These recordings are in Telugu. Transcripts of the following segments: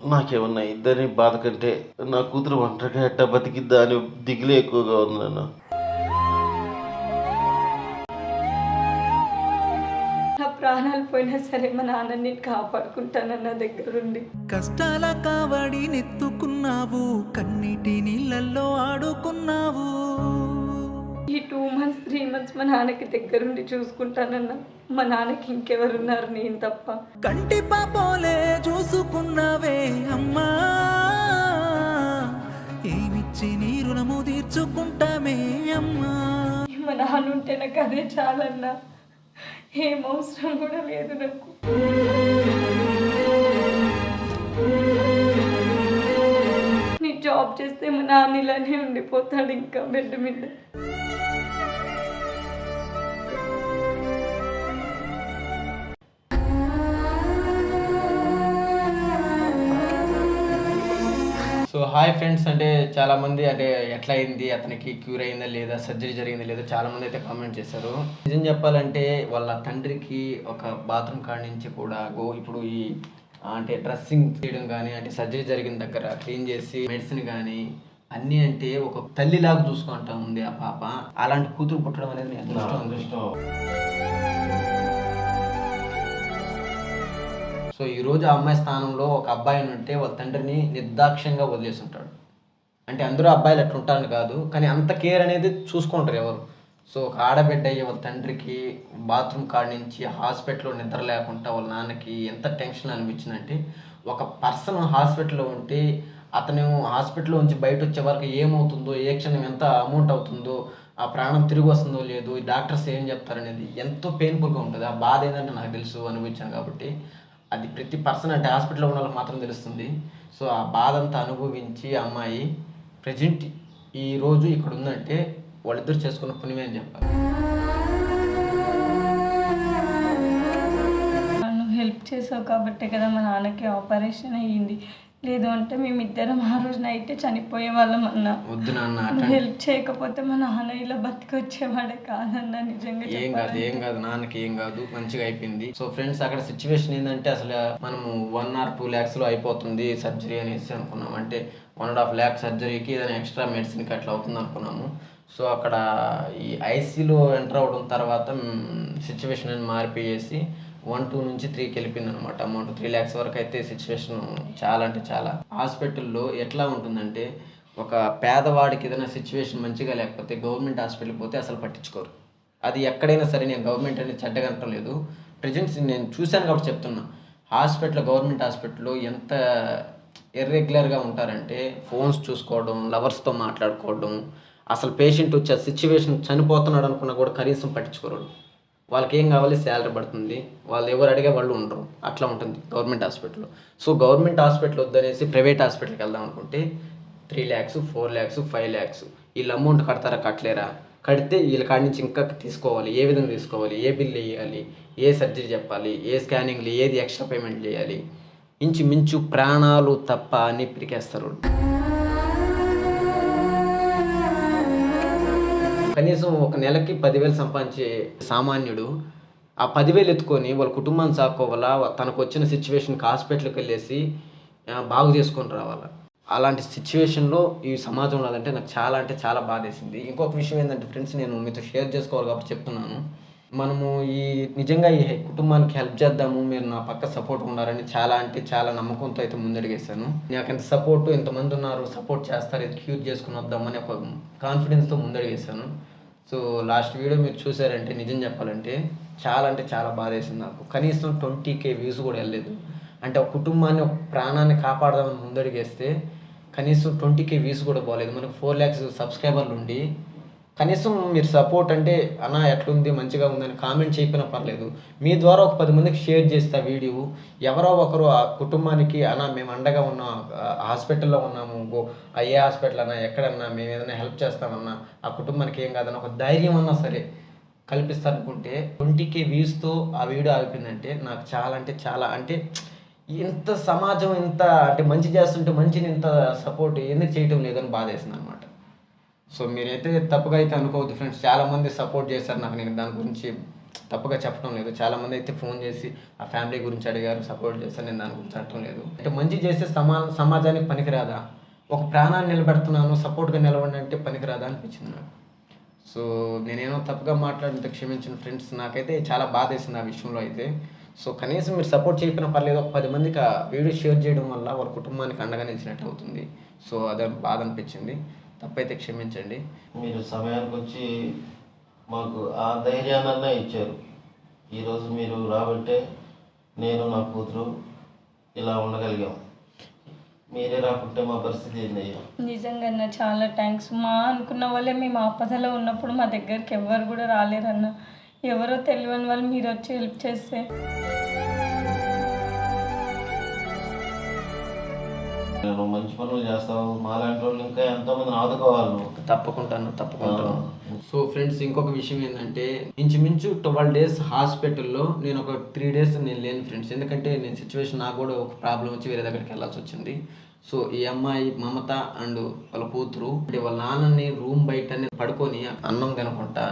నాకేమన్నా ఇద్దరిని బాధ కంటే నా కూతురు ఒంటరిగా ఎట్టా బతికిద్దా అని దిగులే ఎక్కువగా ఉంది నాన్న. నా ప్రాణాలు పోయినా సరే మా నాన్నని కాపాడుకుంటానన్న దగ్గరుండి. కష్టాల కావడి నెత్తుకున్నావు కన్నీటి నీళ్ళల్లో ఆడుకున్నావు. ఈ టూ మంత్స్ త్రీ మంత్స్ మా నాన్నకి దగ్గరుండి చూసుకుంటానన్న. మా నాన్నకి ఇంకెవరున్నారు నేను తప్ప. కంటి పాపోలే చూసుకున్నావే అమ్మా. ఏమిచ్చి నీ రుణము తీర్చుకుంటామే అమ్మా. మా నాన్న ఉంటే నాకు అదే చాలన్నా. ఏం అవసరం కూడా లేదు నాకు. నీ జాబ్ చేస్తే మా నాన్న ఇలానే ఉండిపోతాడు ఇంకా బెడ్ మీద. సో హాయ్ ఫ్రెండ్స్ అంటే చాలామంది అంటే ఎట్లా అయింది అతనికి క్యూర్ అయిందా లేదా సర్జరీ జరిగిందా లేదా చాలామంది అయితే కామెంట్ చేశారు. నిజం చెప్పాలంటే వాళ్ళ తండ్రికి ఒక బాత్రూమ్ కాడ నుంచి కూడా గో ఇప్పుడు ఈ అంటే డ్రెస్సింగ్ చేయడం కానీ అంటే సర్జరీ జరిగిన దగ్గర క్లీన్ చేసి మెడిసిన్ కానీ అన్నీ అంటే ఒక తల్లిలాగా చూసుకుంటా ఉంది ఆ పాప. అలాంటి కూతురు పుట్టడం అనేది నేను అదృష్టం. అదృష్టం. సో ఈ రోజు ఆ అమ్మాయి స్థానంలో ఒక అబ్బాయి ఉంటే వాళ్ళ తండ్రిని నిర్దాక్ష్యంగా వదిలేసి ఉంటాడు అంటే అందరూ అబ్బాయిలు అట్లా ఉంటారని కాదు కానీ అంత కేర్ అనేది చూసుకుంటారు ఎవరు. సో ఒక ఆడబిడ్డ అయ్యి వాళ్ళ తండ్రికి బాత్రూమ్ కాడ నుంచి హాస్పిటల్లో నిద్ర లేకుండా వాళ్ళ నాన్నకి ఎంత టెన్షన్ అనిపించిందంటే ఒక పర్సన్ హాస్పిటల్లో ఉంటే అతను హాస్పిటల్లో నుంచి బయట వచ్చే వరకు ఏమవుతుందో ఏ క్షణం ఎంత అమౌంట్ అవుతుందో ఆ ప్రాణం తిరిగి వస్తుందో లేదో ఈ డాక్టర్స్ ఏం చెప్తారనేది ఎంతో పెయిన్ఫుల్గా ఉంటుంది. ఆ బాధ ఏంటంటే నాకు తెలుసు అనిపించాను కాబట్టి అది ప్రతి పర్సన్ అంటే హాస్పిటల్లో ఉన్న వాళ్ళకి మాత్రం తెలుస్తుంది. సో ఆ బాధ అంతా అనుభవించి ఆ అమ్మాయి ప్రజెంట్ ఈ రోజు ఇక్కడ ఉందంటే వాళ్ళిద్దరు చేసుకున్న పుణ్యమే అని చెప్పాలి. నువ్వు హెల్ప్ చేసావు కాబట్టే కదా మా నాన్నకి ఆపరేషన్ అయ్యింది. లేదు అంటే మేమిద్దరం ఆ రోజు నైటే చనిపోయే వాళ్ళం అన్న. వద్దు నాన్న నువ్వు హెల్ప్ చేయకపోతే మా నాన్న ఇలా బతికొచ్చేవాడే కాదన్న నిజంగా ఏం కాదు. ఏం కాదు నాన్నకి ఏం కాదు మంచిగా అయిపోయింది. సో ఫ్రెండ్స్ అక్కడ సిచ్యువేషన్ ఏంటంటే అసలు మనము వన్ ఆర్ టూ ల్యాక్స్లో అయిపోతుంది సర్జరీ అనేసి అనుకున్నాం. అంటే వన్ అండ్ హాఫ్ ల్యాక్ సర్జరీకి ఏదైనా ఎక్స్ట్రా మెడిసిన్కి అట్లా అవుతుంది అనుకున్నాము. సో అక్కడ ఈ ఐసీలో ఎంటర్ అవడం తర్వాత సిచ్యువేషన్ అని మారిపోయేసి వన్ టూ నుంచి త్రీకి వెళ్ళిపోయింది అనమాట అమౌంట్ త్రీ ల్యాక్స్ వరకు అయితే సిచ్యువేషన్ చాలా అంటే చాలా. హాస్పిటల్లో ఎట్లా ఉంటుందంటే ఒక పేదవాడికి ఏదైనా సిచ్యువేషన్ మంచిగా లేకపోతే గవర్నమెంట్ హాస్పిటల్కి పోతే అసలు పట్టించుకోరు. అది ఎక్కడైనా సరే నేను గవర్నమెంట్ అనేది చెడ్డగా అనటం ప్రజెంట్స్ నేను చూశాను కాబట్టి చెప్తున్నా. హాస్పిటల్ గవర్నమెంట్ హాస్పిటల్లో ఎంత ఇర్రెగ్యులర్గా ఉంటారంటే ఫోన్స్ చూసుకోవడం లవర్స్తో మాట్లాడుకోవడం అసలు పేషెంట్ వచ్చే సిచ్యువేషన్ చనిపోతున్నాడు అనుకున్నా కూడా కనీసం పట్టించుకోరు వాళ్ళకి ఏం కావాలి? శాలరీ పడుతుంది. వాళ్ళు ఎవరు అడిగే వాళ్ళు ఉండరు. అట్లా ఉంటుంది గవర్నమెంట్ హాస్పిటల్లో. సో గవర్నమెంట్ హాస్పిటల్ వద్దనేసి ప్రైవేట్ హాస్పిటల్కి వెళ్దాం అనుకుంటే three lakhs four lakhs five lakhs వీళ్ళు అమౌంట్ కడతారా కట్టలేరా? కడితే వీళ్ళ కాడి నుంచి ఇంకా తీసుకోవాలి. ఏ విధంగా తీసుకోవాలి? ఏ బిల్ వేయాలి? ఏ సర్జరీ చెప్పాలి? ఏ స్కానింగ్లు ఏది ఎక్స్ట్రా పేమెంట్ చేయాలి? ఇంచుమించు ప్రాణాలు తప్ప అని పిరికేస్తారు కనీసం ఒక నెలకి పదివేలు సంపాదించే సామాన్యుడు ఆ పదివేలు ఎత్తుకొని వాళ్ళ కుటుంబాన్ని సాక్కోవాలా? తనకు వచ్చిన సిచ్యువేషన్కి హాస్పిటల్కి వెళ్ళేసి బాగు చేసుకొని రావాలా? అలాంటి సిచ్యువేషన్లో ఈ సమాజం అదంటే నాకు చాలా అంటే చాలా బాధేసింది. ఇంకొక విషయం ఏంటంటే ఫ్రెండ్స్ నేను మీతో షేర్ చేసుకోవాలి కాబట్టి చెప్తున్నాను. మనము ఈ నిజంగా ఈ కుటుంబానికి హెల్ప్ చేద్దాము మీరు నా పక్క సపోర్ట్ ఉన్నారని చాలా అంటే చాలా నమ్మకంతో అయితే ముందడిగేశాను. నాకు ఎంత సపోర్ట్ ఎంతమంది ఉన్నారు సపోర్ట్ చేస్తారు ఇది క్యూర్ చేసుకుని వద్దామని ఒక కాన్ఫిడెన్స్తో ముందడిగేశాను. సో లాస్ట్ వీడియో మీరు చూసారంటే నిజం చెప్పాలంటే చాలా అంటే చాలా బాధ వేసింది నాకు. కనీసం ట్వంటీ కే వ్యూస్ కూడా వెళ్ళలేదు. అంటే ఒక కుటుంబాన్ని ఒక ప్రాణాన్ని కాపాడదామని ముందడిగేస్తే కనీసం ట్వంటీ కే వ్యూస్ కూడా పోలేదు. మనకు ఫోర్ ల్యాక్స్ సబ్స్క్రైబర్లు ఉండి కనీసం మీరు సపోర్ట్ అంటే అన్న ఎట్లుంది? మంచిగా ఉందని కామెంట్ చేయకపోయినా పర్లేదు. మీ ద్వారా ఒక పది మందికి షేర్ చేస్తే ఆ వీడియో. ఎవరో ఒకరు ఆ కుటుంబానికి అన్న మేము అండగా ఉన్న. హాస్పిటల్లో ఉన్నాము. గో ఆ ఏ హాస్పిటల్ అన్నా ఎక్కడన్నా మేము ఏదైనా హెల్ప్ చేస్తామన్నా ఆ కుటుంబానికి ఏం కాదన్న ఒక ధైర్యం అన్నా సరే కల్పిస్తానుకుంటే ఒంటికి కే వ్యూస్తో ఆ వీడియో ఆగిపోయిందంటే నాకు చాలా అంటే చాలా అంటే ఇంత సమాజం ఇంత అంటే మంచి చేస్తుంటే మంచిని ఇంత సపోర్ట్ ఎందుకు చేయటం లేదని బాధేసింది అనమాట సో మీరైతే తప్పుగా అయితే అనుకోవద్దు ఫ్రెండ్స్. చాలా మంది సపోర్ట్ చేశారు నాకు. నేను దాని గురించి తప్పుగా చెప్పడం లేదు. చాలామంది అయితే ఫోన్ చేసి ఆ ఫ్యామిలీ గురించి అడిగారు సపోర్ట్ చేస్తారు నేను దాని గురించి అడగడం లేదు. అంటే మంచి చేస్తే సమా సమాజానికి పనికిరాదా? ఒక ప్రాణాన్ని నిలబెడుతున్నాను సపోర్ట్గా నిలబడి అంటే పనికిరాదా అనిపించింది నాకు. సో నేనేమో తప్పుగా మాట్లాడినంత క్షమించిన ఫ్రెండ్స్. నాకైతే చాలా బాధ వేసింది ఆ విషయంలో అయితే. సో కనీసం మీరు సపోర్ట్ చేయకపోయినా పర్లేదు. ఒక పది మందికి ఆ వీడియో షేర్ చేయడం వల్ల వారి కుటుంబానికి అండగా నిలిచినట్టు అవుతుంది. సో అదే బాధ అనిపించింది. తప్పైతే క్షమించండి. మీరు సమయానికి వచ్చి మాకు ఆ ధైర్యాన్నన్నా ఇచ్చారు. ఈరోజు మీరు రాబట్టే నేను నా కూతురు ఇలా ఉండగలిగాం. మీరే రాకుంటే మా పరిస్థితి ఏందయ్యా నిజంగా అన్న చాలా థ్యాంక్స్ మా అనుకున్న వాళ్ళే మేము ఆపదలో ఉన్నప్పుడు మా దగ్గరికి ఎవ్వరు కూడా రాలేరన్న. ఎవరో తెలియని వాళ్ళు మీరు వచ్చి హెల్ప్ చేస్తే. నేను మంచి పనులు చేస్తావు. మాలాంటి వాళ్ళు ఇంకా ఎంతోమందిని ఆదుకోవాలి నువ్వు. తప్పకుండాను తప్పకుండాను సో ఫ్రెండ్స్ ఇంకొక విషయం ఏంటంటే ఇంచుమించు ట్వెల్వ్ డేస్ హాస్పిటల్లో నేను ఒక త్రీ డేస్ నేను లేను ఫ్రెండ్స్. ఎందుకంటే నేను సిచ్యువేషన్ నాకు కూడా ఒక ప్రాబ్లం వచ్చి వేరే దగ్గరికి వెళ్ళాల్సి వచ్చింది. సో ఈ అమ్మాయి మమత అండ్ వాళ్ళ కూతురు అంటే వాళ్ళ నాన్నని రూమ్ బయట పడుకొని అన్నం తినకుండా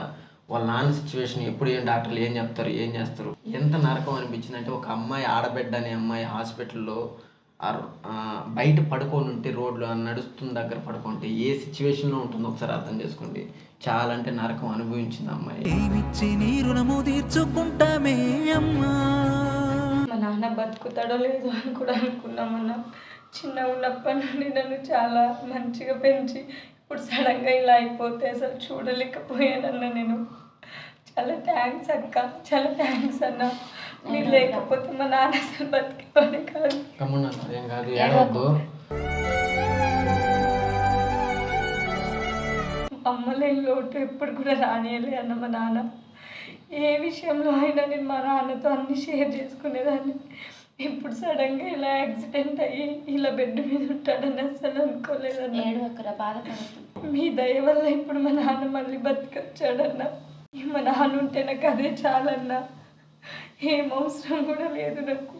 వాళ్ళ నాన్న సిచ్యువేషన్ ఎప్పుడు ఏం డాక్టర్లు ఏం చెప్తారు ఏం చేస్తారు? ఎంత నరకం అనిపించింది అంటే ఒక అమ్మాయి ఆడబిడ్డ అనే అమ్మాయి హాస్పిటల్లో బయట పడుకొని ఉంటే రోడ్లో నడుస్తున్న దగ్గర పడుకుంటే ఏ సిచ్యువేషన్లో ఉంటుందో ఒకసారి అర్థం చేసుకోండి. చాలా అంటే నరకం అనుభవించింది అమ్మాయి. ఏమిచ్చి నీ రుణము తీర్చుకుంటామే అమ్మా? మా నాన్న బతుకుతాడో లేదో అని కూడా అనుకున్నామన్న చిన్న ఉన్నప్పటి నుండి నన్ను చాలా మంచిగా పెంచి ఇప్పుడు సడన్గా ఇలా అయిపోతే అసలు చూడలేకపోయానన్న నేను. చాలా థ్యాంక్స్ అక్క. చాలా థ్యాంక్స్ అన్న. మీరు లేకపోతే మా నాన్న అసలు బతికేవాడే కాదు. ఏం కాదు ఏడవద్దు అమ్మలేని లోటు ఎప్పుడు కూడా రానియలే అన్న మా నాన్న. ఏ విషయంలో అయినా నేను మా నాన్నతో అన్ని షేర్ చేసుకునేదాన్ని. ఇప్పుడు సడన్గా ఇలా యాక్సిడెంట్ అయ్యి ఇలా బెడ్ మీద ఉంటాడని అసలు అనుకోలేదన్న. బాధపడుతుంది మీ దయ వల్ల ఇప్పుడు మా నాన్న మళ్ళీ బతికొచ్చాడన్న. మా నాన్న ఉంటే నాకు అదే చాలన్నా. ఏం అవసరం కూడా లేదు నాకు.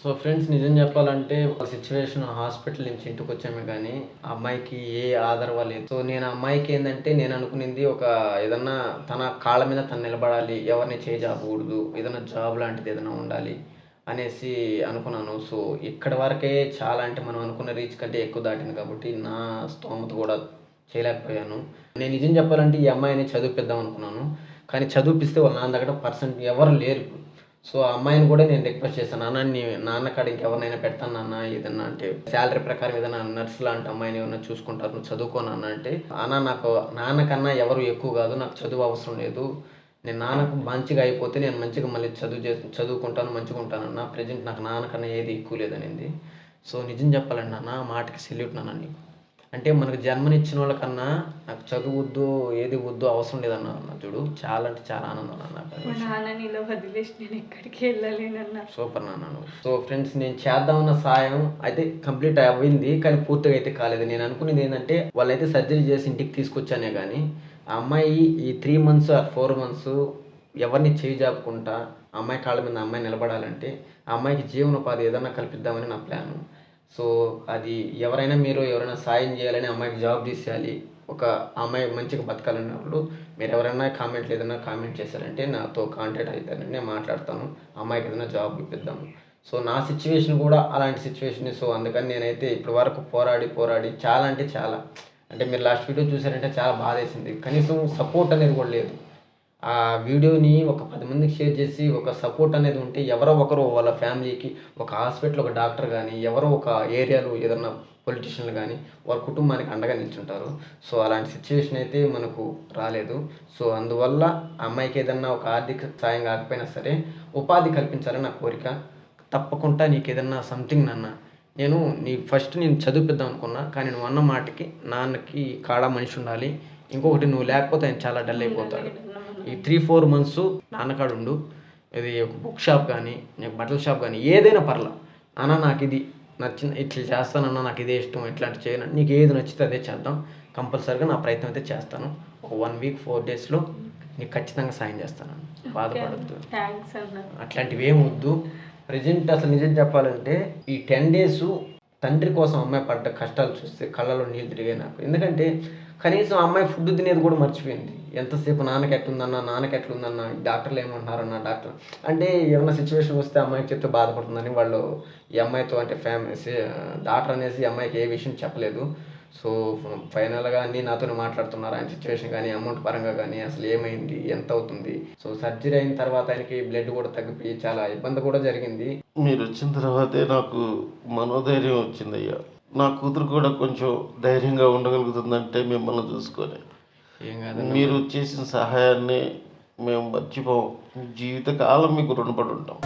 సో ఫ్రెండ్స్ నిజం చెప్పాలంటే ఒక సిచ్యువేషన్ హాస్పిటల్ నుంచి ఇంటికి వచ్చామే కానీ అమ్మాయికి ఏ ఆదరవ లేదు సో నేను అమ్మాయికి ఏంటంటే నేను అనుకునేది ఒక ఏదన్నా తన కాళ్ళ మీద తను నిలబడాలి ఎవరిని చేయజాపకూడదు ఏదైనా జాబ్ లాంటిది ఏదైనా ఉండాలి అనేసి అనుకున్నాను. సో ఇక్కడ వరకే చాలా అంటే మనం అనుకున్న రీచ్ కంటే ఎక్కువ దాటింది కాబట్టి నా స్తోమత కూడా చేయలేకపోయాను. నేను నిజం చెప్పాలంటే ఈ అమ్మాయిని చదివిపిద్దాం అనుకున్నాను. కానీ చదివిపిస్తే వాళ్ళ నాన్న దగ్గర పర్సెంట్ ఎవరు లేరు ఇప్పుడు. సో ఆ అమ్మాయిని కూడా నేను రిక్వెస్ట్ చేశాను. నాన్న నీ నాన్న కాడ ఇంకెవరినైనా పెడతాను నాన్న ఏదన్నా అంటే శాలరీ ప్రకారం ఏదైనా నర్స్ లాంటి అమ్మాయిని ఏమైనా చూసుకుంటారు నువ్వు చదువుకో నాన్న అంటే అన్న నాకు నాన్నకన్నా ఎవరు ఎక్కువ కాదు నాకు చదువు అవసరం లేదు. నేను నాన్నకు మంచిగా అయిపోతే నేను మంచిగా మళ్ళీ చదువు చే చదువుకుంటాను మంచిగా ఉంటాను అన్న. ప్రజెంట్ నాకు నాన్నకన్నా ఏది ఎక్కువ లేదనింది. సో నిజం చెప్పాలండి నాన్న మాటకి సెల్యూట్ నాన్న నీకు. అంటే మనకు జన్మనిచ్చిన వాళ్ళకన్నా నాకు చదువు వద్దు ఏది వద్దు అవసరం లేదన్న అన్న చూడు. చాలా అంటే చాలా ఆనందం అన్న సూపర్ నాన్న నువ్వు. సో ఫ్రెండ్స్ నేను చేద్దామన్న సాయం అయితే కంప్లీట్ అవ్వింది కానీ పూర్తిగా అయితే కాలేదు. నేను అనుకునేది ఏంటంటే వాళ్ళైతే సర్జరీ చేసి ఇంటికి తీసుకొచ్చానే కానీ ఆ అమ్మాయి ఈ three months or four months ఎవరిని చేయి జాపుకుంటా ఆ అమ్మాయి కాళ్ళ మీద అమ్మాయి నిలబడాలంటే ఆ అమ్మాయికి జీవనోపాధి ఏదైనా కల్పిద్దామని నా ప్లాను. సో అది ఎవరైనా మీరు ఎవరైనా సాయం చేయాలని అమ్మాయికి జాబ్ తీసేయాలి ఒక అమ్మాయి మంచిగా బతకాలన్నప్పుడు మీరు ఎవరైనా కామెంట్లు ఏదైనా కామెంట్ చేశారంటే నాతో కాంటాక్ట్ అవుతారని నేను మాట్లాడతాను అమ్మాయికి ఏదైనా జాబ్ ఇప్పిద్దాము సో నా సిచ్యువేషన్ కూడా అలాంటి సిచ్యువేషన్ సో అందుకని నేనైతే ఇప్పటి వరకు పోరాడి పోరాడి చాలా అంటే చాలా అంటే మీరు లాస్ట్ వీడియో చూసారంటే చాలా బాధ వేసింది కనీసం సపోర్ట్ అనేది కూడా లేదు. ఆ వీడియోని ఒక పది మందికి షేర్ చేసి ఒక సపోర్ట్ అనేది ఉంటే ఎవరో ఒకరు వాళ్ళ ఫ్యామిలీకి ఒక హాస్పిటల్ ఒక డాక్టర్ కానీ ఎవరో ఒక ఏరియాలో ఏదన్నా పొలిటీషియన్లు కానీ వాళ్ళ కుటుంబానికి అండగా నిల్చుంటారు. సో అలాంటి సిచ్యువేషన్ అయితే మనకు రాలేదు. సో అందువల్ల ఆ అమ్మాయికి ఏదన్నా ఒక ఆర్థిక సాయం కాకపోయినా సరే ఉపాధి కల్పించాలని నా కోరిక. తప్పకుండా నీకు ఏదన్నా సంథింగ్ నాన్న. నేను నీ ఫస్ట్ నేను చదివిద్దాం అనుకున్నా కానీ నువ్వు అన్న మాటకి నాన్నకి కాడ మనిషి ఉండాలి. ఇంకొకటి నువ్వు లేకపోతే ఆయన చాలా డల్ అయిపోతాడు. ఈ త్రీ ఫోర్ మంత్స్ నాన్నకాడు ఉండు ఇది ఒక బుక్ షాప్ కానీ నీకు బట్టల షాప్ కానీ ఏదైనా పర్లా. అన్న నాకు ఇది నచ్చిన ఇట్లా చేస్తానన్న నాకు ఇదే ఇష్టం ఇట్లాంటి చేయను. నీకు ఏది నచ్చితే అదే చేద్దాం. కంపల్సరీగా నా ప్రయత్నం అయితే చేస్తాను. ఒక వన్ వీక్ ఫోర్ డేస్లో నీకు ఖచ్చితంగా సాయం చేస్తాను. బాధపడద్దు. అట్లాంటివి ఏం వద్దు. ప్రజెంట్ అసలు నిజం చెప్పాలంటే ఈ టెన్ డేస్ తండ్రి కోసం అమ్మాయి పడ్డ కష్టాలు చూస్తే కళ్ళలో నీళ్ళు తిరిగాయి నాకు. ఎందుకంటే కనీసం అమ్మాయి ఫుడ్ తినేది కూడా మర్చిపోయింది. ఎంతసేపు నాన్నకి ఎట్లుందన్నా నాన్నకి ఎట్లుందన్నా డాక్టర్లు ఏమంటున్నారన్న డాక్టర్. అంటే ఏమైనా సిచ్యువేషన్ వస్తే అమ్మాయికి చెప్తే బాధపడుతుందని వాళ్ళు ఈ అమ్మాయితో అంటే ఫ్యామిలీ డాక్టర్ అనేసి అమ్మాయికి ఏ విషయం చెప్పలేదు. సో ఫైనల్గా అన్నీ నాతోనే మాట్లాడుతున్నారు. ఆయన సిచ్యువేషన్ కానీ అమౌంట్ పరంగా కానీ అసలు ఏమైంది ఎంత అవుతుంది. సో సర్జరీ అయిన తర్వాత ఆయనకి బ్లడ్ కూడా తగ్గిపోయి చాలా ఇబ్బంది కూడా జరిగింది. మీరు వచ్చిన తర్వాతే నాకు మనోధైర్యం వచ్చింది అయ్యా నా కూతురు కూడా కొంచెం ధైర్యంగా ఉండగలుగుతుందంటే మిమ్మల్ని చూసుకొని. ఏం కాదు మీరు చేసిన సహాయాన్ని మేము మర్చిపోం జీవితకాలం మీకు రుణపడి ఉంటాం.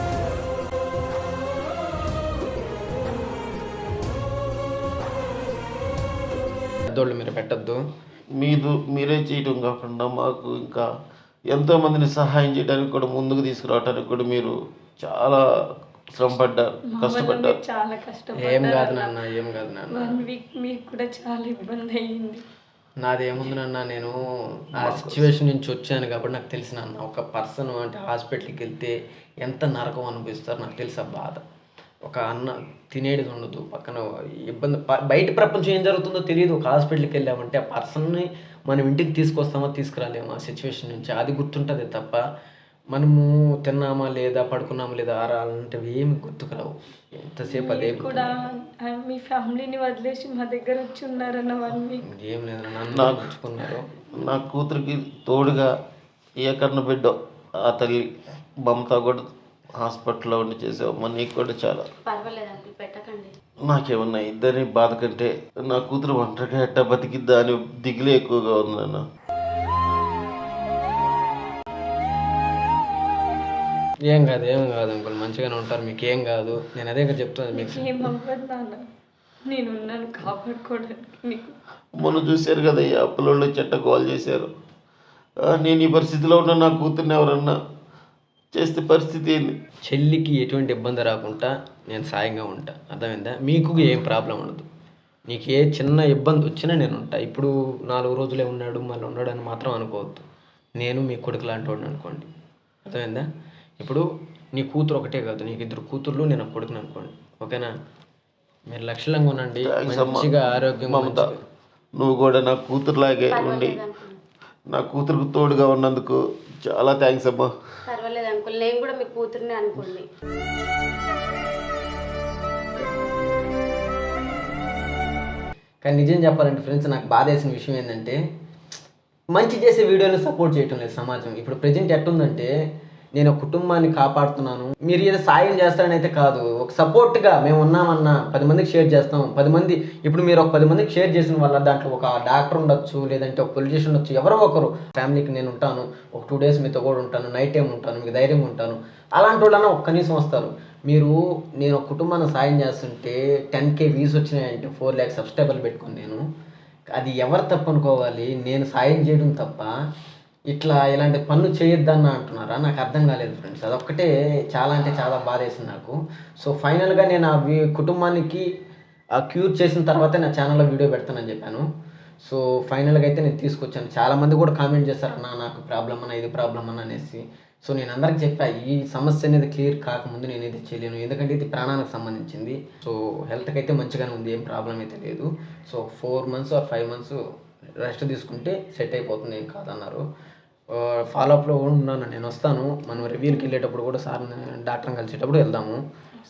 పెద్దోళ్ళు మీరు పెట్టద్దు. మీరు మీరే చేయడం కాకుండా మాకు ఇంకా ఎంతో మందిని సహాయం చేయడానికి కూడా ముందుకు తీసుకురావడానికి కూడా మీరు చాలా శ్రమ పడ్డారు కష్టపడ్డారు. చాలా ఏం కష్టపడ్డారు కాదు నాన్న ఏం కాదు నాన్న. వన్ వీక్ మీకు కూడా చాలా ఇబ్బంది అయ్యింది. నాది ఏముంది నాన్న నేను ఆ సిచ్యువేషన్ నుంచి వచ్చాను కాబట్టి నాకు తెలిసి నాన్న. ఒక పర్సన్ అంటే హాస్పిటల్కి వెళ్తే ఎంత నరకం అనిపిస్తారో నాకు తెలుసు ఆ బాధ. ఒక అన్న తినేది ఉండదు. పక్కన ఇబ్బంది బయట ప్రపంచం ఏం జరుగుతుందో తెలియదు. ఒక హాస్పిటల్కి వెళ్ళామంటే ఆ పర్సన్ని మనం ఇంటికి తీసుకొస్తామో తీసుకురాలేము ఆ సిచ్యువేషన్ నుంచి? అది గుర్తుంటుంది తప్ప మనము తిన్నామా లేదా పడుకున్నామా లేదా ఆరాలంటే ఏమి గుర్తుకురావు. ఎంతసేపు అదే కూడా మీ ఫ్యామిలీని వదిలేసి మా దగ్గర వచ్చి ఉన్నారన్న వన్ వీక్ ఏం లేదు నన్ను గుర్తుకున్నారు నా కూతురికి తోడుగా ఏ కన్న బిడ్డ ఆ తల్లి మమత కూడా హాస్పిటల్లో ఉండి చేసావమ్మా నీకు కూడా చాలా. పర్వాలేదు అంకుల్ పెట్టకండి. నాకేమన్నా ఇద్దరిని బాధ కంటే నా కూతురు ఒంటరిగా ఎట్టా బతికిద్దా అని దిగులే ఎక్కువగా ఉంది నాన్న. ఏం కాదు ఏం కాదు అంకుల్ మంచిగానే ఉంటారు మీకు ఏం కాదు. నేను అదే చెప్తాను మీకు. ఏం అవ్వదు నాన్న నేనున్నాను కాపాడుకోవడానికి నీకు మొన్న చూశారు కదా ఈ అప్పులలో చెట్ట కాల్ చేశారు. ఆ, నేను ఈ పరిస్థితిలో ఉన్న నా కూతుర్ని ఎవరన్నా చేస్తే పరిస్థితి ఏంది? చెల్లికి ఎటువంటి ఇబ్బంది రాకుండా నేను సాయంగా ఉంటా. అర్థమైందా? మీకు ఏం ప్రాబ్లం ఉండదు. నీకు ఏ చిన్న ఇబ్బంది వచ్చినా నేను ఉంటా. ఇప్పుడు నాలుగు రోజులే ఉన్నాడు మళ్ళీ ఉన్నాడు అని మాత్రం అనుకోవద్దు. నేను మీ కొడుకు లాంటి వాడిని అనుకోండి. అర్థమైందా? ఇప్పుడు నీ కూతురు ఒకటే కాదు నీకు ఇద్దరు కూతుర్లు నేను కొడుకుని అనుకోండి ఓకేనా? మీరు లక్షలంగా ఉండండి. మంచిగా ఆరోగ్యంగా మమత నువ్వు కూడా నా కూతురులాగే ఉండి నా కూతురుకు తోడుగా ఉన్నందుకు చాలా థ్యాంక్స్ అమ్మా. పర్వాలేదు అంకుల్ నేను కూడా మీ కూతుర్ని అనుకోండి. కానీ నిజం చెప్పాలంటే ఫ్రెండ్స్ నాకు బాధ వేసిన విషయం ఏంటంటే మంచి చేసే వీడియోని సపోర్ట్ చేయటం లేదు సమాజం. ఇప్పుడు ప్రజెంట్ ఎట్టుందంటే నేను ఒక కుటుంబాన్ని కాపాడుతున్నాను. మీరు ఏదో సాయం చేస్తారని అయితే కాదు. ఒక సపోర్ట్గా మేము ఉన్నామన్నా పది మందికి షేర్ చేస్తాం. పది మంది ఇప్పుడు మీరు ఒక పది మందికి షేర్ చేసిన వల్ల దాంట్లో ఒక డాక్టర్ ఉండొచ్చు లేదంటే ఒక పొలిటీషియన్ ఉండొచ్చు ఎవరో ఒకరు. ఫ్యామిలీకి నేను ఉంటాను. ఒక టూ డేస్ మీతో కూడా ఉంటాను. నైట్ టైం ఉంటాను. మీకు ధైర్యం ఉంటాను. అలాంటి వాళ్ళన్నా ఒక కనీసం వస్తారు. మీరు నేను ఒక కుటుంబాన్ని సాయం చేస్తుంటే టెన్ కే వ్యూస్ వచ్చినాయంటే ఫోర్ ల్యాక్స్ సబ్స్క్రైబర్లు పెట్టుకుని నేను. అది ఎవరు తప్పు అనుకోవాలి? నేను సాయం చేయడం తప్ప ఇట్లా ఇలాంటి పనులు చేయొద్దన్న అంటున్నారా? నాకు అర్థం కాలేదు ఫ్రెండ్స్. అదొక్కటే చాలా అంటే చాలా బాధేసింది నాకు. సో ఫైనల్గా నేను ఆ వి- కుటుంబానికి ఆ క్యూర్ చేసిన తర్వాతే నా ఛానల్లో వీడియో పెడతానని చెప్పాను. సో ఫైనల్గా అయితే నేను తీసుకొచ్చాను. చాలామంది కూడా కామెంట్ చేశారు నాకు ప్రాబ్లం అన్న ఇది ప్రాబ్లం అన్న అనేసి. సో నేను అందరికి చెప్పా ఈ సమస్య అనేది క్లియర్ కాకముందు నేను ఇది చేయలేను. ఎందుకంటే ఇది ప్రాణానికి సంబంధించింది. సో హెల్త్కి అయితే మంచిగానే ఉంది ఏం ప్రాబ్లం అయితే లేదు. So four months or five months rest తీసుకుంటే సెట్ అయిపోతుంది ఏం కాదన్నారు. ఫాలోఅప్లో ఉన్నాను. నేను వస్తాను. మనం రివ్యూకి వెళ్ళేటప్పుడు కూడా సార్ డాక్టర్ని కలిసేటప్పుడు వెళ్దాము.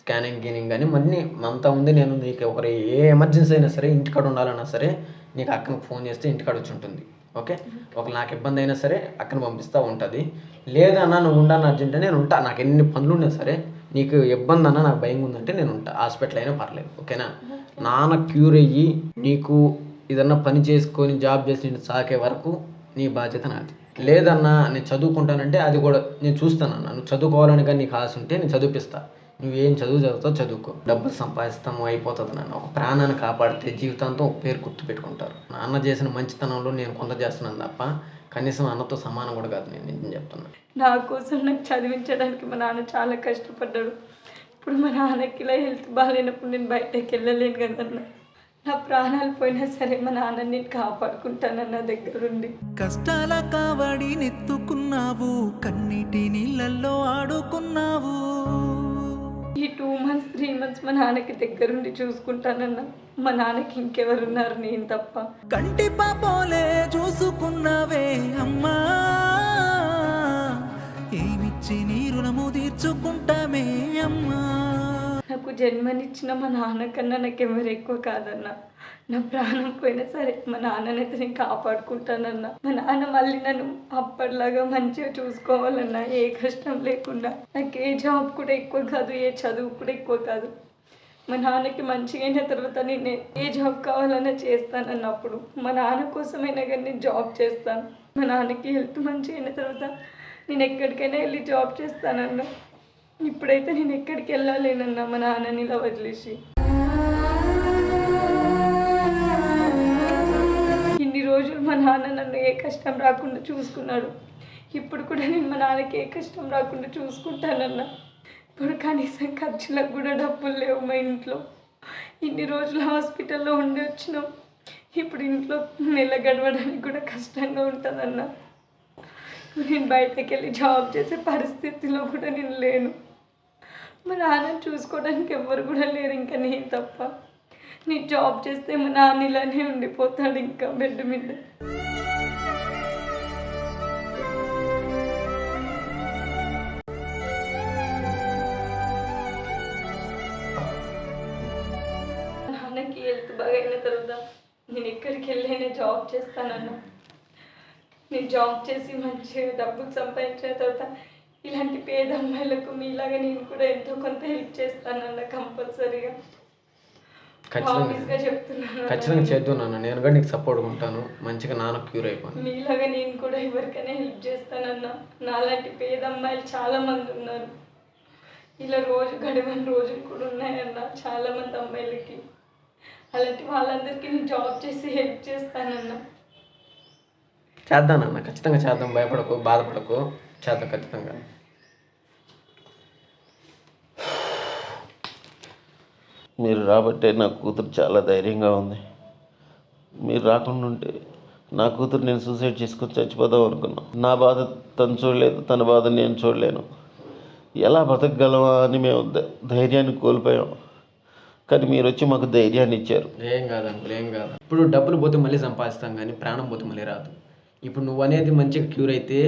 స్కానింగ్ గీనింగ్ కానీ మళ్ళీ అంతా ఉంది. నేను నీకు ఒకరి ఏ ఎమర్జెన్సీ అయినా సరే ఇంటికాడ ఉండాలన్నా సరే నీకు అక్కడికి ఫోన్ చేస్తే ఇంటికాడ వచ్చి ఉంటుంది. ఓకే? ఒక నాకు ఇబ్బంది అయినా సరే అక్కడిని పంపిస్తూ ఉంటుంది. లేదన్నా నువ్వు ఉండాలని అర్జెంట్ నేను ఉంటా. నాకు ఎన్ని పనులు ఉన్నా సరే నీకు ఇబ్బంది అన్నా నాకు భయం ఉందంటే నేను ఉంటా. హాస్పిటల్ అయినా పర్లేదు. ఓకేనా? నాన్న క్యూర్ అయ్యి నీకు ఏదన్నా పని చేసుకొని జాబ్ చేసి నేను సాకే వరకు నీ బాధ్యత నాది. లేదన్నా నేను చదువుకుంటానంటే అది కూడా నేను చూస్తానన్నా నువ్వు చదువుకోవాలని కానీ నీకు ఆశ ఉంటే నేను చదివిపిస్తా. నువ్వేం చదువు చదువుతావు చదువుకో. డబ్బులు సంపాదిస్తాము అయిపోతుంది నాన్న. ఒక ప్రాణాన్ని కాపాడితే జీవితాంతం ఒక పేరు గుర్తు పెట్టుకుంటారు. నాన్న చేసిన మంచితనంలో నేను కొంత చేస్తున్నాను తప్ప కనీసం అన్నతో సమానం కూడా కాదు నేను నిజం చెప్తున్నా. నా కోసం నాకు చదివించడానికి మా నాన్న చాలా కష్టపడ్డాడు. ఇప్పుడు మా నాన్నకి ఇలా హెల్త్ బాగాలేనప్పుడు నేను బయటకు వెళ్ళలేను కదన్నా. నా ప్రాణాలు పోయినా సరే మా నాన్న నేను కాపాడుకుంటానన్న దగ్గరుండి కష్టాల కావడి నెత్తుకున్నావు కన్నీటి నీళ్ళల్లో ఆడుకున్నావు. ఈ టూ మంత్స్ త్రీ మంత్స్ మా నాన్నకి దగ్గరుండి చూసుకుంటానన్నా. మా నాన్నకి ఇంకెవరున్నారు నేను తప్ప. కంటి పాపోలే చూసుకున్నావే అమ్మా. ఏమిచ్చి నీ రుణము నాకు జన్మనిచ్చిన మా నాన్నకన్నా నాకు ఎవరు ఎక్కువ కాదన్నా. నా ప్రాణం పోయినా సరే మా నాన్ననైతే నేను కాపాడుకుంటానన్నా. మా నాన్న మళ్ళీ నన్ను అప్పటిలాగా మంచిగా చూసుకోవాలన్నా ఏ కష్టం లేకుండా. నాకు ఏ జాబ్ కూడా ఎక్కువ కాదు ఏ చదువు కూడా ఎక్కువ కాదు. మా నాన్నకి మంచిగా అయిన తర్వాత నేను ఏ జాబ్ కావాలన్నా చేస్తానన్నప్పుడు మా నాన్న కోసమైనా కానీ నేను జాబ్ చేస్తాను. మా నాన్నకి హెల్త్ మంచిగా అయిన తర్వాత నేను ఎక్కడికైనా వెళ్ళి జాబ్ చేస్తానన్నా. ఇప్పుడైతే నేను ఎక్కడికి వెళ్ళలేనన్నా మా నాన్నని ఇలా వదిలేసి. ఇన్ని రోజులు మా నాన్న నన్ను ఏ కష్టం రాకుండా చూసుకున్నాడు. ఇప్పుడు కూడా నేను మా నాన్నకి ఏ కష్టం రాకుండా చూసుకుంటానన్నా. ఇప్పుడు కనీసం ఖర్చులకు కూడా డబ్బులు లేవు మా ఇంట్లో. ఇన్ని రోజులు హాస్పిటల్లో ఉండి వచ్చినాం. ఇప్పుడు ఇంట్లో నెల గడవడానికి కూడా కష్టంగా ఉంటుందన్నా. నేను బయటకు వెళ్ళి జాబ్ చేసే పరిస్థితిలో కూడా నేను లేను. మా నాన్న చూసుకోవడానికి ఎవ్వరు కూడా లేరు. ఇంకా నేను తప్ప. నేను జాబ్ చేస్తే మా నాన్న ఇలానే ఉండిపోతాడు ఇంకా బెడ్ మీద. నాన్నకి హెల్త్ బాగా అయిన తర్వాత నేను ఎక్కడికి వెళ్ళైనా జాబ్ చేస్తానన్నా. నేను జాబ్ చేసి మంచిగా డబ్బులు సంపాదించిన తర్వాత ఇలాంటి పేద అమ్మాయిలకు మీలాగా నేను కూడా ఎంతో కొంత హెల్ప్ చేస్తానన్న కంపల్సరీగా. ఖచ్చితంగా. ఖచ్చితంగా చేద్దాం నాన్న. నేను కూడా నీకు సపోర్ట్గా ఉంటాను. మంచిగా నాన్న క్యూర్ అయిపోను మీలాగా నేను కూడా ఎవరికైనా హెల్ప్ చేస్తానన్న. నాలాంటి పేద అమ్మాయిలు చాలా మంది ఉన్నారు. ఇలా రోజు గడవని రోజులు కూడా ఉన్నాయన్న చాలా మంది అమ్మాయిలకి. అలాంటి వాళ్ళందరికీ నేను జాబ్ చేసి హెల్ప్ చేస్తానన్న. చేద్దాం నాన్న. ఖచ్చితంగా చేద్దాం. భయపడకు బాధపడకు. చేద్దాం ఖచ్చితంగా. మీరు రాబట్టే నా కూతురు చాలా ధైర్యంగా ఉంది. మీరు రాకుండా ఉంటే నా కూతురు నేను సూసైడ్ చేసుకొని చచ్చిపోదాం అనుకున్నా. నా బాధ తను చూడలేదు తన బాధ నేను చూడలేను. ఎలా బతకగలమా అని మేము ధైర్యాన్ని కోల్పోయాం. కానీ మీరు వచ్చి మాకు ధైర్యాన్ని ఇచ్చారు. ఏం కాదు అంకుల్ ఏం కాదు. ఇప్పుడు డబ్బులు పోతే మళ్ళీ సంపాదిస్తాం కానీ ప్రాణం పోతే మళ్ళీ రాదు. ఇప్పుడు నువ్వు అనేది మంచిగా క్యూర్ అయితే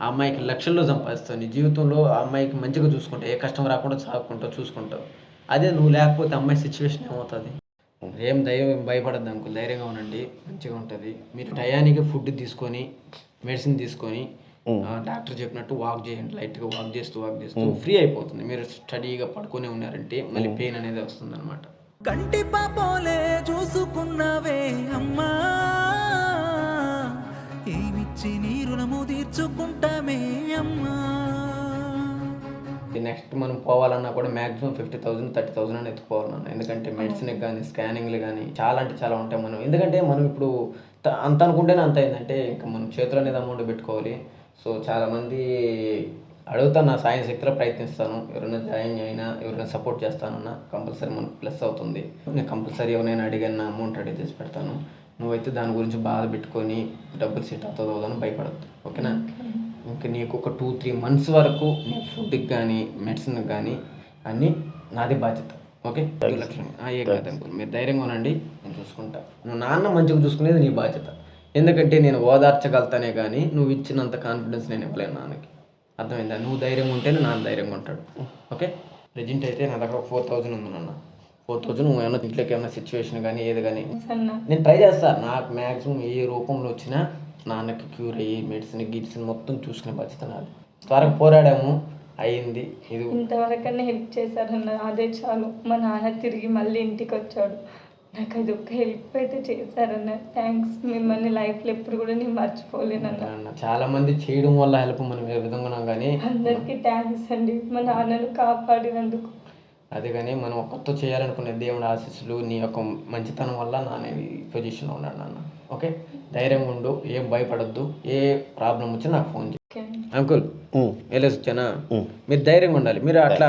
ఆ అమ్మాయికి లక్షల్లో సంపాదిస్తావు నీ జీవితంలో ఆ అమ్మాయికి మంచిగా చూసుకుంటావు. ఏ కష్టం రాకుండా సాగుకుంటావు చూసుకుంటావు. అదే నువ్వు లేకపోతే అమ్మాయి సిచ్యువేషన్ ఏమవుతుంది? ఏం ధైర్యం భయపడద్దు అంకుల్. ధైర్యంగా ఉండండి. మంచిగా ఉంటుంది. మీరు టయానికి ఫుడ్ తీసుకొని మెడిసిన్ తీసుకొని డాక్టర్ చెప్పినట్టు వాక్ చేయండి. లైట్గా వాక్ చేస్తూ వాక్ చేస్తూ ఫ్రీ అయిపోతుంది. మీరు స్టడీగా పడుకొని ఉన్నారంటే మళ్ళీ పెయిన్ అనేది వస్తుంది అనమాట కంటి పాపోలే చూసుకున్నావే అమ్మా. ఏమిచ్చి నీ రుణము తీర్చుకుంటామే అమ్మా నెక్స్ట్ మనం పోవాలన్నా కూడా maximum fifty thousand thirty thousand అని ఎత్తుకోవాలన్నా ఎందుకంటే మెడిసిన్కి కానీ స్కానింగ్లు కానీ చాలా అంటే చాలా ఉంటాయి మనం. ఎందుకంటే మనం ఇప్పుడు అంత అనుకుంటేనే అంత అయిందంటే ఇంకా మనం చేతులు అనేది అమౌంట్ పెట్టుకోవాలి. సో చాలామంది అడుగుతాను నా సాయం శక్తిలో ప్రయత్నిస్తాను. ఎవరైనా జాయిన్ అయినా ఎవరైనా సపోర్ట్ చేస్తానన్నా కంపల్సరీ మనకు ప్లస్ అవుతుంది. నేను కంపల్సరీ ఎవరైనా అడిగిన అమౌంట్ అడిగి తెచ్చి పెడతాను. నువ్వైతే దాని గురించి బాధ పెట్టుకొని డబ్బులు సెట్ అవుతుందో అని భయపడద్దు. ఓకేనా? నీకు ఒక టూ త్రీ మంత్స్ వరకు నీ ఫుడ్కి కానీ మెడిసిన్కి కానీ అన్నీ నాది బాధ్యత. ఓకే? లక్ష్మి ఆ, ఏం కాదు మీరు ధైర్యంగా ఉండండి నేను చూసుకుంటా. నువ్వు నాన్న మంచిగా చూసుకునేది నీ బాధ్యత. ఎందుకంటే నేను ఓదార్చగలుగుతానే కానీ నువ్వు ఇచ్చినంత కాన్ఫిడెన్స్ నేను ఇవ్వలేను నాన్నకి. అర్థమైందా? నువ్వు ధైర్యంగా ఉంటేనే నాన్న ధైర్యంగా ఉంటాడు. ఓకే? ప్రజెంట్ అయితే నా దగ్గర ఫోర్ థౌజండ్ ఉంది నాన్న. ఫోర్ థౌజండ్ నువ్వు ఏమైనా ఇంట్లోకి ఏమైనా సిచ్యువేషన్ కానీ ఏది కానీ అన్న. నేను ట్రై చేస్తాను నాకు మ్యాక్సిమం ఏ రూపంలో వచ్చినా నాన్నకి క్యూర్ అయ్యి మెడిసిన్ గిడిసిన్ మొత్తం చూసుకునే బాధ్యత నాది. త్వరగా పోరాడాము అయ్యింది ఇది ఇంతవరకన్నా హెల్ప్ చేశారన్న అదే చాలు మా నాన్న తిరిగి మళ్ళీ ఇంటికి వచ్చాడు నాకు అది ఒక్క హెల్ప్ అయితే చేశారన్న. థ్యాంక్స్ మిమ్మల్ని లైఫ్లో ఎప్పుడు కూడా నేను మర్చిపోలేనన్న. అన్న, చాలా మంది చేయడం వల్ల హెల్ప్ మనం ఏ విధంగా కానీ అందరికీ థ్యాంక్స్ అండి. మా నాన్నను కాపాడినందుకు. అదే కానీ మనం ఒక్కరితో చేయాలనుకునే దేవుడి ఆశీస్సులు నీ యొక్క మంచితనం వల్ల నాన్న ఈ పొజిషన్లో ఉన్నాడు నాన్న ఓకే? ధైర్యంగా ఉండు ఏం భయపడద్దు ఏ ప్రాబ్లం వచ్చినా నాకు ఫోన్ చేయి. అంకుల్ వెళ్ళేసి వచ్చానా? మీరు ధైర్యంగా ఉండాలి. మీరు అట్లా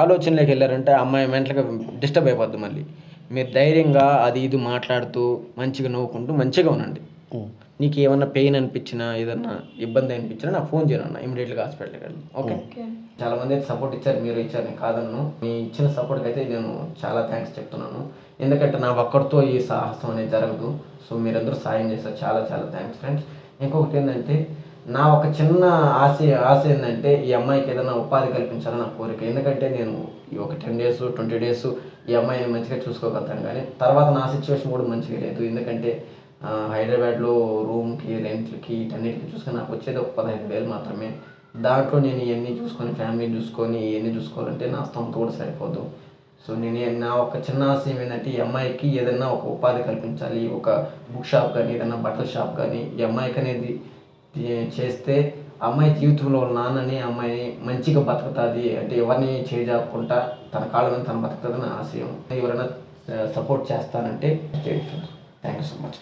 ఆలోచనలోకి వెళ్ళారంటే అమ్మాయి మెంటల్గా డిస్టర్బ్ అయిపోద్ది మళ్ళీ. మీరు ధైర్యంగా అది ఇది మాట్లాడుతూ మంచిగా నవ్వుకుంటూ మంచిగా ఉండండి. నీకు ఏమన్నా పెయిన్ అనిపించినా ఏదన్నా ఇబ్బంది అనిపించినా నాకు ఫోన్ చేయను ఇమీడియట్గా హాస్పిటల్కి వెళ్ళి ఓకే? చాలా మంది అయితే సపోర్ట్ ఇచ్చారు మీరు ఇచ్చారు నేను కాదన్ను. మీ ఇచ్చిన సపోర్ట్కి అయితే నేను చాలా థ్యాంక్స్ చెప్తున్నాను. ఎందుకంటే నా ఒక్కరితో ఈ సాహసం అనేది జరగదు. సో మీరందరూ సాయం చేశారు. చాలా చాలా థ్యాంక్స్ ఫ్రెండ్స్ ఇంకొకటి ఏంటంటే నా ఒక చిన్న ఆశ ఆశ ఏంటంటే ఈ అమ్మాయికి ఏదైనా ఉపాధి కల్పించాలని నా కోరిక. ఎందుకంటే నేను ఈ ఒక టెన్ డేస్ ట్వంటీ డేస్ ఈ అమ్మాయిని మంచిగా చూసుకోగలుగుతాను కానీ తర్వాత నా సిచ్యువేషన్ కూడా మంచిగా లేదు. ఎందుకంటే హైదరాబాద్లో రూమ్కి రెంట్లకి వీటన్నిటికి చూసుకొని నాకు వచ్చేది ఒక పదహైదు వేలు మాత్రమే. దాంట్లో నేను ఇవన్నీ చూసుకొని ఫ్యామిలీ చూసుకొని ఇవన్నీ చూసుకోవాలంటే నా స్థంతో కూడా సరిపోదు. సో నేను నా ఒక చిన్న ఆశయం ఏంటంటే ఈ అమ్మాయికి ఏదైనా ఒక ఉపాధి కల్పించాలి. ఒక బుక్ షాప్ కానీ ఏదైనా బట్టల షాప్ కానీ ఈ అమ్మాయికి అనేది చేస్తే అమ్మాయి జీవితంలో నాన్నని అమ్మాయిని మంచిగా బతుకుతుంది. అంటే ఎవరిని చేయజాకుండా తన కాళ్ళ తను బతుకుతుందని ఆశయం. ఎవరైనా సపోర్ట్ చేస్తానంటే థ్యాంక్ యూ సో మచ్